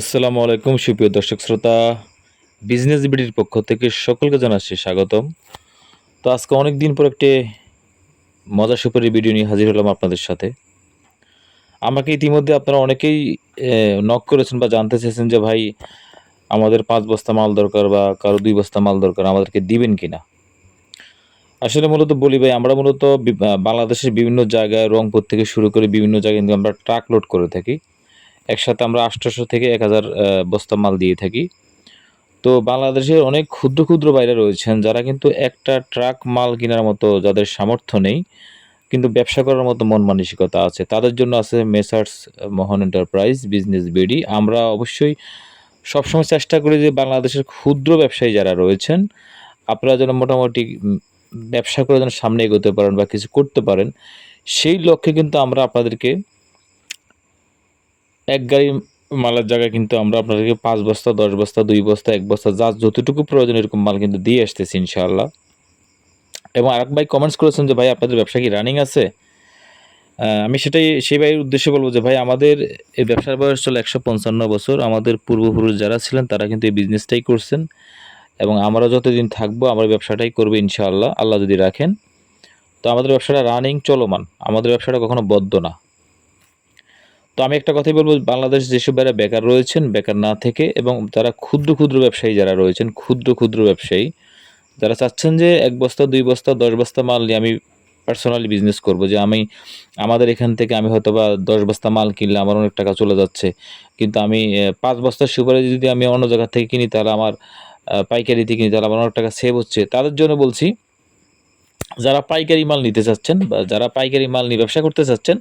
আসসালামু আলাইকুম, সুপ্রিয় দর্শক শ্রোতা। বিজনেস বিডির পক্ষ থেকে সকলকে জানাচ্ছি স্বাগতম। তো আজকে অনেক দিন পর একটি মজা সুপারি ভিডিও নিয়ে হাজির হলাম আপনাদের সাথে। আমাকে ইতিমধ্যে আপনারা অনেকেই নক করেছেন বা জানতে চেয়েছেন যে, ভাই, আমাদের পাঁচ বস্তা মাল দরকার বা কারও দুই বস্তা মাল দরকার, আমাদেরকে দিবেন কি না আসলে মূলত বলি ভাই, আমরা মূলত বাংলাদেশের বিভিন্ন জায়গায়, রংপুর থেকে শুরু করে বিভিন্ন জায়গায় কিন্তু আমরা ট্রাক লোড করে থাকি। একসাথে আমরা আটশোশো থেকে এক হাজার বস্তা মাল দিয়ে থাকি। তো বাংলাদেশের অনেক ক্ষুদ্র ক্ষুদ্র বাইরে রয়েছেন যারা কিন্তু একটা ট্রাক মাল কেনার মতো যাদের সামর্থ্য নেই, কিন্তু ব্যবসা করার মতো মন মানসিকতা আছে। তাদের জন্য আছে messrs Mohan enterprise, business BD. আমরা অবশ্যই সবসময় চেষ্টা করি যে বাংলাদেশের ক্ষুদ্র ব্যবসায়ী যারা রয়েছেন, আপনারা যেন মোটামুটি ব্যবসা করে যেন সামনে এগোতে পারেন বা কিছু করতে পারেন, সেই লক্ষ্যে কিন্তু আমরা আপনাদেরকে এক গাড়ি মালের জায়গায় কিন্তু আমরা আপনাদেরকে পাঁচ বস্তা, দশ বস্তা, দুই বস্তা, এক বস্তা, যা যতটুকু প্রয়োজন এরকম মাল কিন্তু দিয়ে আসতেছি ইনশাআল্লাহ। এবং আরেক ভাই কমেন্টস করেছেন যে, ভাই, আপনাদের ব্যবসা কি রানিং আছে? আমি সেটাই, সেই ভাইয়ের উদ্দেশ্যে বলব যে, ভাই, আমাদের এই ব্যবসার বয়স চলে একশো পঞ্চান্ন বছর। আমাদের পূর্বপুরুষ যারা ছিলেন, তারা কিন্তু এই বিজনেসটাই করছেন। এবং আমরা যতদিন থাকব, আমরা ব্যবসাটাই করব ইনশাআল্লাহ। আল্লাহ যদি রাখেন। তো আমাদের ব্যবসাটা রানিং চলমান। আমাদের ব্যবসাটা কখনো বদ্ধ না। তো আমি একটা কথাই বলব, বাংলাদেশ যেসব ভাইরা বেকার রয়েছেন, বেকার না থেকে এবং যারা ক্ষুদ্র ক্ষুদ্র ব্যবসায়ী যারা রয়েছেন, ক্ষুদ্র ক্ষুদ্র ব্যবসায়ী যারা চাচ্ছেন যে এক বস্তা, দুই বস্তা, দশ বস্তা মাল নিয়ে আমি পার্সোনালি বিজনেস করব। যে আমি, আমাদের এখান থেকে আমি হয়তো বা দশ বস্তা মাল কিনলে আমার অনেক টাকা চলে যাচ্ছে। কিন্তু আমি পাঁচ বস্তা সুপারি যদি আমি অন্য জায়গা থেকে কিনি, তাহলে আমার পাইকারিতে কিনি, তাহলে আমার অনেক টাকা সেভ হচ্ছে। তাদের জন্য বলছি, যারা পাইকারি মাল নিতে চাচ্ছেন বা যারা পাইকারি মাল নিয়ে ব্যবসা করতে চাচ্ছেন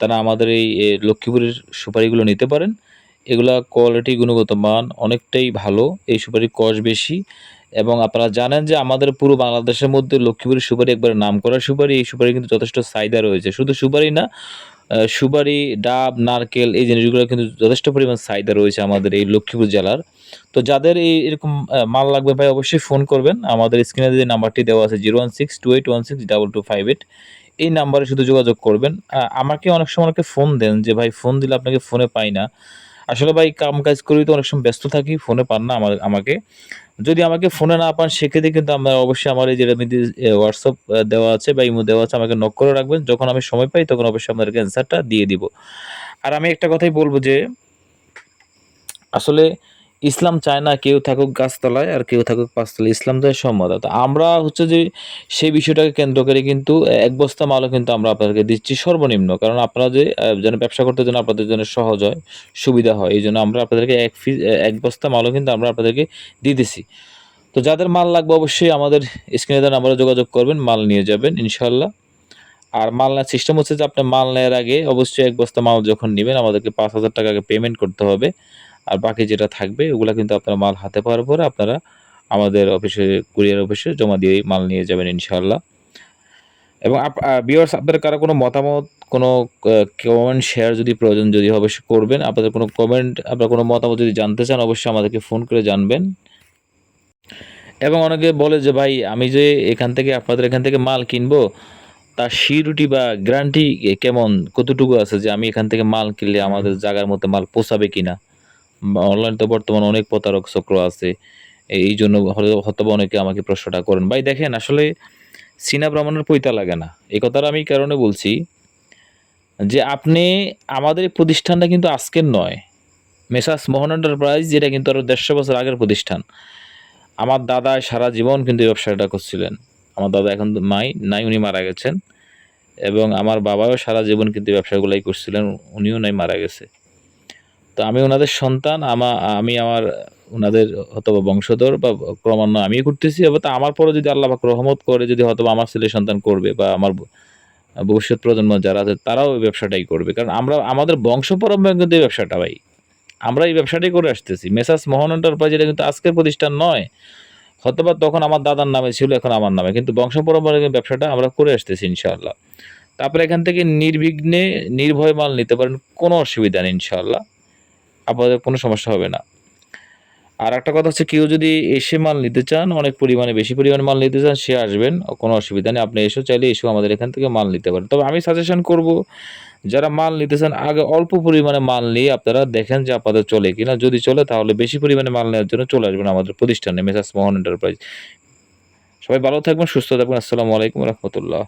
তারা আমাদের এই লক্ষ্মীপুরের সুপারিগুলো নিতে পারেন। এগুলা কোয়ালিটি গুণগত মান অনেকটাই ভালো, এই সুপারির কস বেশি। এবং আপনারা জানেন যে আমাদের পুরো বাংলাদেশের মধ্যে লক্ষ্মীপুরের সুপারি একবারে নাম করা সুপারি, এই সুপারি কিন্তু যথেষ্ট চাহিদা রয়েছে। শুধু সুপারি না সুপারি, ডাব, নারকেল এই জিনিসগুলো কিন্তু যথেষ্ট পরিমাণ চাহিদা রয়েছে আমাদের এই লক্ষ্মীপুর জেলার। তো যাদের এই এরকম মাল লাগবে ভাই অবশ্যই ফোন করবেন। আমাদের স্ক্রিনে যে নাম্বারটি দেওয়া আছে zero one six two eight one six double two five eight এই নাম্বারে শুধু যোগাযোগ করবেন। আমাকে অনেক সময় অনেকে ফোন দেন যে, ভাই ফোন দিলে আপনাকে ফোনে পাই না। আসলে ভাই, কাম কাজ করি তো অনেক সময় ব্যস্ত থাকি ফোনে পান না আমার, আমাকে। যদি আমাকে ফোনে না পান, সেক্ষেত্রে কিন্তু আমরা অবশ্যই আমার এই যেটা হোয়াটসঅ্যাপ দেওয়া আছে বা ইমো দেওয়া আছে, আমাকে নক করে রাখবেন। যখন আমি সময় পাই, তখন অবশ্যই আপনাদেরকে অ্যান্সারটা দিয়ে দিব। আর আমি একটা কথাই বলব যে, আসলে ইসলাম চায় না কেউ থাকুক গাছতলায় আর কেউ থাকুক পাঁচতলায়। ইসলাম চায় সম্মত। আমরা হচ্ছে যে সেই বিষয়টাকে কেন্দ্র করে কিন্তু এক বস্তা মালও কিন্তু আমরা আপনাদেরকে দিচ্ছি সর্বনিম্ন। কারণ আপনারা যে যেন ব্যবসা করতে যেন আপনাদের জন্য সহজ হয়, সুবিধা হয়, এই জন্য আমরা আপনাদেরকে এক ফি এক বস্তা মালও কিন্তু আমরা আপনাদেরকে দিতেছি। তো যাদের মাল লাগবে অবশ্যই আমাদের স্ক্রিনে দেওয়া নাম্বারে যোগাযোগ করবেন, মাল নিয়ে যাবেন ইনশাল্লাহ আর মাল নেওয়ার সিস্টেম হচ্ছে যে আপনি মাল নেওয়ার আগে অবশ্যই এক বস্তা মাল যখন নেবেন, আমাদেরকে পাঁচ হাজার টাকা পেমেন্ট করতে হবে। আর বাকি যেটা থাকবে, ওগুলা কিন্তু আপনারা মাল হাতে পাওয়ার পরে আপনারা আমাদের অফিসে, কুরিয়ার অফিসে জমা দিয়ে মাল নিয়ে যাবেন ইনশাল্লাহ এবং বিয়ার্স আপনাদের কারও কোনো মতামত, কোনো কমেন্ট শেয়ার যদি প্রয়োজন যদি অবশ্যই করবেন। আপনাদের কোনো কমেন্ট আপনার কোনো মতামত যদি জানতে চান, অবশ্যই আমাদেরকে ফোন করে জানবেন। এবং অনেকে বলে যে, ভাই, আমি যে এখান থেকে, আপনাদের এখান থেকে মাল কিনবো, তার সিউরিটি বা গ্যারান্টি কেমন? কতটুকু আছে যে, আমি এখান থেকে মাল কিনলে আমাদের জায়গার মধ্যে মাল পোষাবে কিনা? অনলাইন তো বর্তমানে অনেক প্রতারক চক্র আছে। এই জন্য হয়তো- অনেকে আমাকে প্রশ্নটা করেন, ভাই দেখেন, আসলে চীনা ব্রাহ্মণের পৈতা লাগে না। এই কথাটা আমি কারণে বলছি যে, আপনি, আমাদের প্রতিষ্ঠানটা কিন্তু আজকের নয়। মেসাস মোহন এন্টারপ্রাইজ, যেটা কিন্তু আরও দেড়শো বছর আগের প্রতিষ্ঠান। আমার দাদা সারা জীবন কিন্তু এই ব্যবসাটা করছিলেন। আমার দাদা এখন তো নাই, উনি মারা গেছেন। এবং আমার বাবাও সারা জীবন কিন্তু ব্যবসাগুলাই করছিলেন, উনিও নাই, মারা গেছে। তো আমি ওনাদের সন্তান, আমা, আমি আমার ওনাদের হয়তো বংশধর বা ক্রমান্বয়ে আমি করতেছি তা আমার পরে যদি আল্লাহ পাক রহমত করে, যদি হয়তো আমার ছেলে সন্তান করবে বা আমার ভবিষ্যৎ প্রজন্ম যারা আছে, তারাও এই ব্যবসাটাই করবে। কারণ আমরা, আমাদের বংশ পরম্পরা কিন্তু এই ব্যবসাটা ভাই, আমরা এই ব্যবসাটাই করে আসতেছি। মেসাস মোহন এন্টারপ্রাইজ এটা কিন্তু আজকের প্রতিষ্ঠান নয়, হয়তোবা তখন আমার দাদার নামে ছিল, এখন আমার নামে, কিন্তু বংশ পরম্পরায় ব্যবসাটা আমরা করে আসতেছি ইনশাআল্লাহ। তারপরে এখান থেকে নির্বিঘ্নে নির্ভয় মাল নিতে পারেন, কোনো অসুবিধা নেই ইনশাআল্লাহ। আপনাদের কোনো সমস্যা হবে না। আর একটা কথা হচ্ছে কেউ যদি এসে মাল নিতে চান, অনেক পরিমাণে, বেশি পরিমাণে মাল নিতে চান, সে আসবেন, কোনো অসুবিধা নেই। আপনি এসেও চাইলে এসেও আমাদের এখান থেকে মাল নিতে পারেন। তবে আমি সাজেশন করব, যারা মাল নিতে চান, আগে অল্প পরিমাণে মাল নিয়ে আপনারা দেখেন যে আপনাদের চলে কিনা। যদি চলে, তাহলে বেশি পরিমাণে মাল নেওয়ার জন্য চলে আসবেন আমাদের প্রতিষ্ঠানে মেসাস মোহন এন্টারপ্রাইজ সবাই ভালো থাকবেন, সুস্থ থাকবেন। আসসালামু আলাইকুম রহমতুল্লাহ।